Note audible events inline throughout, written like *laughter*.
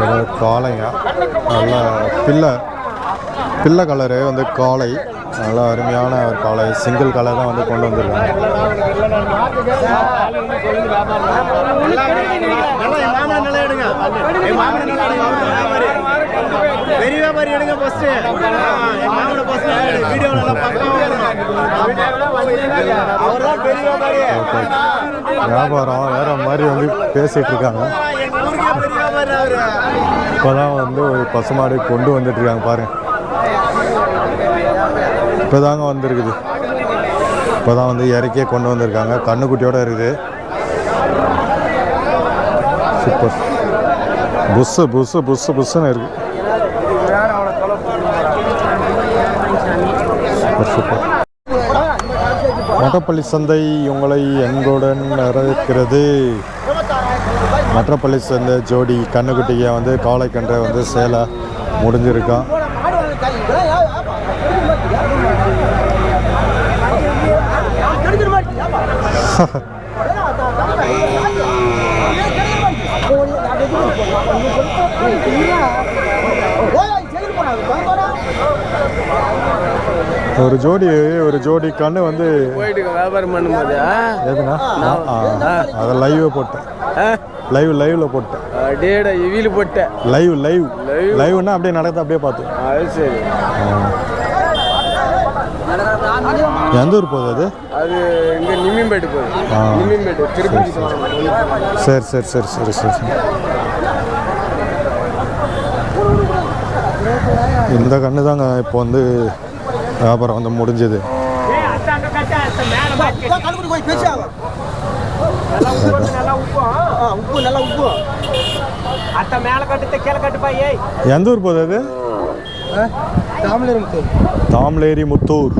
ஒரு காளைங்க. நல்ல பிள்ளை பிள்ளை கலரு வந்து காளை. நல்ல அருமையான ஒரு காளை. சிங்கிள் கலர் தான் வந்து கொண்டு வந்திருக்காங்க. பெரிய வியாபாரி எடுங்க ஃபர்ஸ்ட் என் மாமனை ஃபர்ஸ்ட் வீடியோ நல்லா அவர் தான் பெரிய வியாபாரி வியாபாரம் வேற மாதிரி வந்து பேசிட்டு இருக்காங்க இப்போதான் வந்து ஒரு பசுமாடு கொண்டு வந்துட்டு இருக்காங்க பாருங்க இப்போதாங்க வந்திருக்குது இப்போதான் வந்து இறக்கியே கொண்டு வந்திருக்காங்க கண்ணுக்குட்டியோட இருக்குது சூப்பர் புஸ்ஸு புஸ்ஸு புஸ்ஸு புஸ்ஸுன்னு இருக்கு மட்டப்பள்ளி சந்தை உங்களை எங்களுடன் இருக்கிறது மற்றப்பள்ளி சந்தை ஜோடி கண்ணுக்குட்டியை வந்து காளை வந்து சேலை முடிஞ்சிருக்கான் *laughs* ஒரு ஜோடி ஒரு ஜோடி கண்ணு வந்து போயிட்டு வியாபாரம் பண்ணும்போது எதுனா? அதை லைவ் போட்டேன். லைவ் லைவ்ல போட்டேன். டேடா வீல் போட்ட லைவ் லைவ் லைவ்னா அப்படியே நடக்குது அப்படியே பார்த்தேன் அது சரி. எந்த ஊர் போகுது அது? அது இங்க நிம்மிம்பேட்டு போகுது. நிம்மிம்பேட்டு திருப்பதி சரி. சரி சரி சரி சரி சரி. இந்த கண்ணு தாங்க இப்போ வந்து வியாபாரம் வந்து முடிஞ்சது. எந்த ஊர் போகுது அது? தாமலேரி முத்து தாம்லேரி முத்தூர்.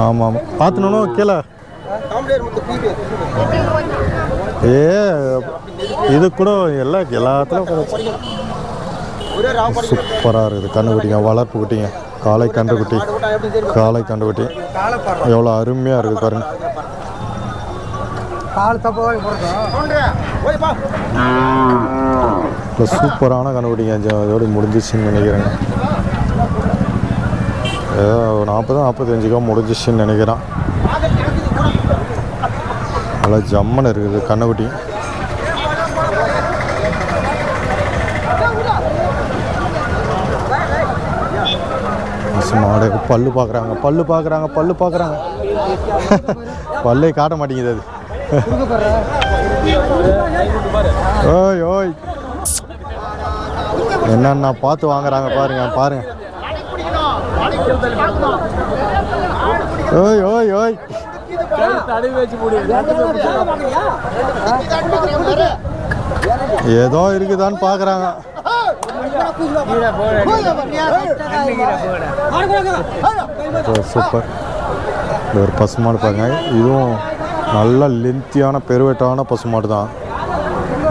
ஆமாம் பார்த்துனோம் கீழே? ஏ இது கூட எல்லா எல்லாத்துலையும் சூப்பராக இருக்குது. கண்ணுக்குட்டிங்க வளர்ப்பு குட்டிங்க. காளை கன்றுக்குட்டி காளை கன்றுக்குட்டி எவ்வளோ அருமையாக இருக்குது பாருங்க. கால் இப்போ சூப்பரான கண்டுபிடிங்க. அதோட முடிஞ்சிச்சுன்னு நினைக்கிறேங்க. ஏதோ நாற்பது நாற்பத்தஞ்சுக்கா முடிஞ்சிச்சுன்னு நினைக்கிறேன். நல்லா ஜம்மன் இருக்குது கண்ணுக்குட்டி. பசு மாடு. பல்லு பார்க்குறாங்க பல்லு பார்க்குறாங்க பல்லு பார்க்குறாங்க பல்லே காட்ட மாட்டேங்குது அது. ஓய் ஓய். என்னன்னா பார்த்து வாங்குறாங்க பாருங்க பாருங்க. ஓய் ஓய் ஓய். ஏதோ இருக்குதான்னு பார்க்குறாங்க சூப்பர். இது ஒரு பசுமாடு பாருங்க. இதுவும் நல்ல லென்த்தியான பெருவேட்டான பசுமாடு தான்.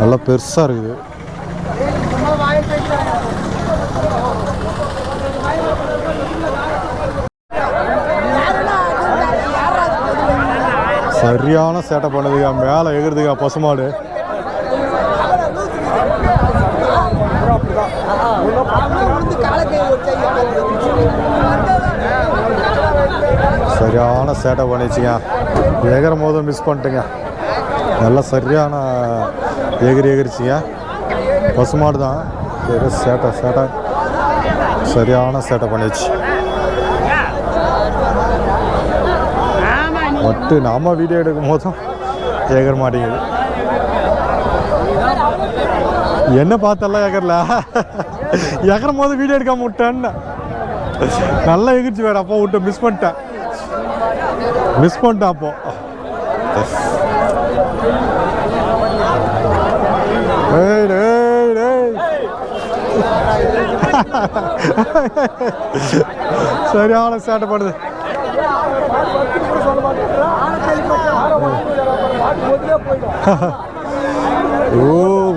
நல்லா பெருசாக இருக்குது. சரியான சேட்டை பண்ணுதுங்க. மேலே எகிறதுக்கா பசுமாடு சரியான சேட்டை பண்ணிச்சுங்க. எகிறும் போது மிஸ் பண்ணிட்டுங்க. நல்லா சரியான எகிரி எகிரிச்சிங்க. பசுமாடு தான் ஏதோ சேட்டை சேட்டை. சரியான சேட்டை பண்ணிச்சு. மட்டு நாம வீடியோ எடுக்கும் போதும் ஏகர் மாட்டேங்குது. என்ன பார்த்தெல்லாம் ஏகரில் ஏகரும் போது வீடியோ எடுக்காம விட்டேன்னு. நல்லா எகிரிச்சு வேற அப்போ விட்டு மிஸ் பண்ணிட்டேன். மிஸ் பண்ணிட்டேன் அப்போ. சரியான சேட்டை பண்ணுது. ஓ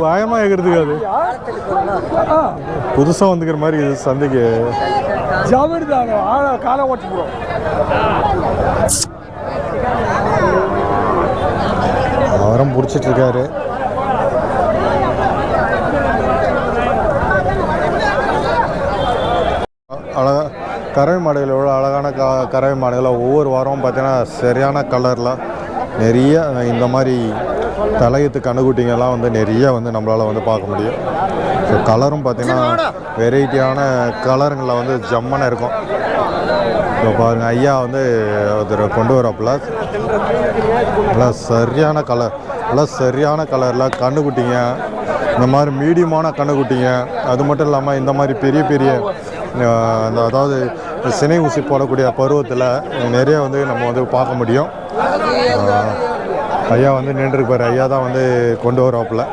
பயமா எகிறதுக்கு அது. புதுசா வந்துக்கிற மாதிரி இது சந்தைக்கு. ஜாமீன் தாங்க ஆளை காலை ஓட்டு அவரும் பிடிச்சிட்ருக்காரு. அழகாக கறவை மாடுகள் எவ்வளோ அழகான க கறவை மாடுகளை ஒவ்வொரு வாரமும் பார்த்தீங்கன்னா சரியான கலரில் நிறைய இந்த மாதிரி தலையத்து கணுக்குட்டிங்கெல்லாம் வந்து நிறைய வந்து நம்மளால் வந்து பார்க்க முடியும். ஸோ கலரும் பார்த்திங்கன்னா வெரைட்டியான கலருங்களில் வந்து ஜம்மனாக இருக்கும். இப்போ பாருங்க ஐயா வந்து ஒருத்தர் கொண்டு வரப்பல நல்லா சரியான கலர் நல்லா சரியான கலரில் கண்ணுக்குட்டிங்க. இந்த மாதிரி மீடியமான கண்ணுக்குட்டிங்க. அது மட்டும் இல்லாமல் இந்த மாதிரி பெரிய பெரிய அந்த அதாவது சினை ஊசி போடக்கூடிய பருவத்தில் நிறைய வந்து நம்ம வந்து பார்க்க முடியும். ஐயா வந்து நின்றுருப்பார். ஐயா தான் வந்து கொண்டு வரப்பில்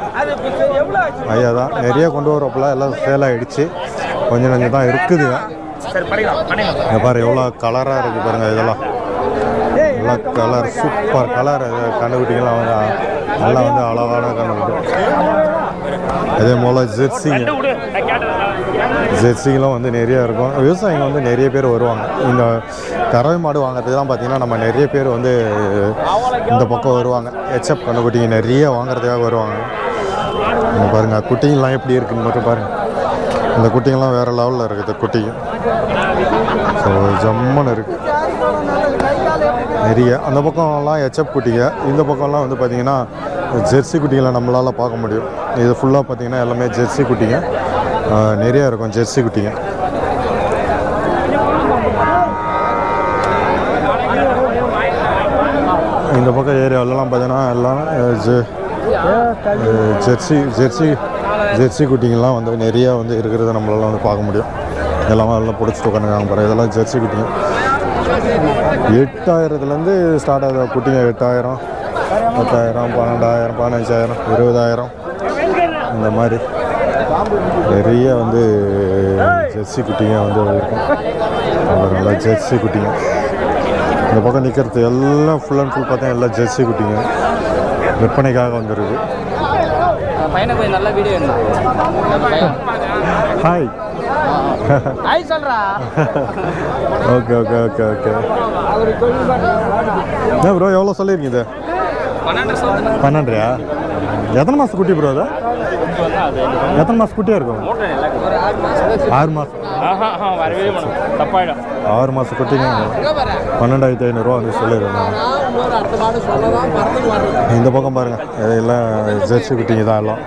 ஐயா தான் நிறைய கொண்டு வரப்பில் எல்லாம் சேல் ஆகிடுச்சு கொஞ்சம் கொஞ்சம் தான் இருக்குதுங்க. பாரு எவ்வளோ கலராக இருக்குது பாருங்க இதெல்லாம். நல்லா கலர் சூப்பர் கலர் கண்டுபிடிக்கலாம் அவங்க. நல்லா வந்து அழகான கண்டுபிடி அதே போல் ஜெர்சிங்க ஜெர்சிங்கெலாம் வந்து நிறைய இருக்கும். விவசாயிங்க வந்து நிறைய பேர் வருவாங்க. இந்த கறவை மாடு வாங்குறதுலாம் தான் நம்ம நிறைய பேர் வந்து இந்த பக்கம் வருவாங்க. ஹெச்எப் கண்டுபிடிங்க நிறைய வாங்குறதுக்காக வருவாங்க. பாருங்கள் குட்டிங்கெலாம் குட்டிங்கெல்லாம் எப்படி இருக்குன்னு மட்டும் பாருங்கள் இந்த குட்டிங்கெல்லாம் வேறு லெவலில் இருக்குது குட்டிங்க ஸோ ஜம்முன்னு இருக்குது நிறைய. அந்த பக்கம்லாம் ஹெச்எப் குட்டிங்க. இந்த பக்கம்லாம் வந்து பார்த்திங்கன்னா ஜெர்சி குட்டிகளை நம்மளால் பார்க்க முடியும். இது ஃபுல்லாக பார்த்திங்கன்னா எல்லாமே ஜெர்சி குட்டிங்க. நிறையா இருக்கும் ஜெர்சி குட்டிங்க. இந்த பக்கம் ஏரியாவிலலாம் பார்த்தீங்கன்னா எல்லாம் ஜெ- ஜெர்சி ஜெர்சி ஜெர்சி குட்டிங்கெல்லாம் வந்து நிறையா வந்து இருக்கிறத நம்மளால வந்து பார்க்க முடியும். இதெல்லாம் எல்லாம் பிடிச்சிட்டு உட்காந்துருக்காங்க பாருங்க. இதெல்லாம் ஜெர்சி குட்டிங்க எட்டாயிரத்துலேருந்து ஸ்டார்ட் ஆகுது. குட்டிங்க எட்டாயிரம் பத்தாயிரம் பன்னெண்டாயிரம் பதினஞ்சாயிரம் இருபதாயிரம். இந்த மாதிரி நிறைய வந்து ஜெர்சி குட்டிங்க வந்து இருக்கும். நல்லா ஜெர்சி குட்டிங்க இந்த பக்கம் நிற்கிறது எல்லாம் ஃபுல் அண்ட் ஃபுல் பார்த்தா எல்லாம் ஜெர்சி குட்டிங்க விற்பனைக்காக வந்துருக்கு. பையனை கொஞ்சம் நல்ல வீடியோ ஹாய் ஐய் சொல்றா. Okay okay okay okay bro எவ்வளோ சொல்லியிருக்கீங்க இது? பன்னெண்டுயா எத்தனை மாதம் குட்டி ப்ரோ அது? எத்தனை மாதம் குட்டியாக இருக்கும்? ஆறு மாதம் ஆறு மாதம் குட்டிங்க. பன்னெண்டாயிரத்தி ஐநூறுரூவா வந்து சொல்லியிருக்காங்க இந்த பக்கம் பாருங்க. இதெல்லாம் ஜெர்சி குட்டிங்க தான் எல்லாம்.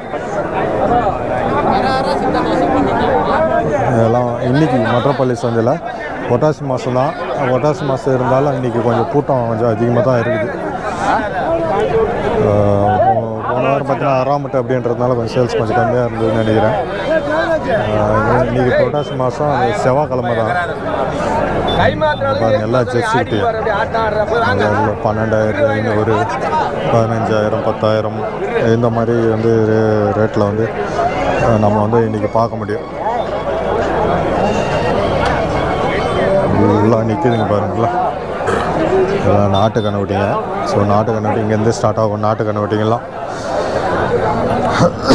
இதெல்லாம் இன்னைக்கு மற்றப்பள்ளி சந்தையில் பொட்டாசி மாதம் தான். பொட்டாசி மாதம் இருந்தாலும் இன்னைக்கு கொஞ்சம் கூட்டம் கொஞ்சம் அதிகமாக தான் இருக்குது. பார்த்தீங்கன்னா அராமட்டு அப்படின்றதுனால கொஞ்சம் சேல்ஸ் கொஞ்சம் கம்மியாக இருந்ததுன்னு நினைக்கிறேன். இன்றைக்கி இன்னைக்கு மாதம் செவ்வாய்க்கிழமை தான். எல்லா எல்லாம் ஜெர்சி பன்னெண்டாயிரத்து ஐநூறு பதினஞ்சாயிரம் பத்தாயிரம் இந்த மாதிரி வந்து ரேட்டில் வந்து நம்ம வந்து இன்றைக்கி பார்க்க முடியும். ஃபுல்லாக நிற்குதுங்க பாருங்களா. இதெல்லாம் நாட்டு கண்ணுக்குட்டிங்க ஸோ நாட்டு கண்ணுக்குட்டி இங்கேருந்து ஸ்டார்ட் ஆகும். நாட்டு கண்ணுக்குட்டிங்கெல்லாம் Huh?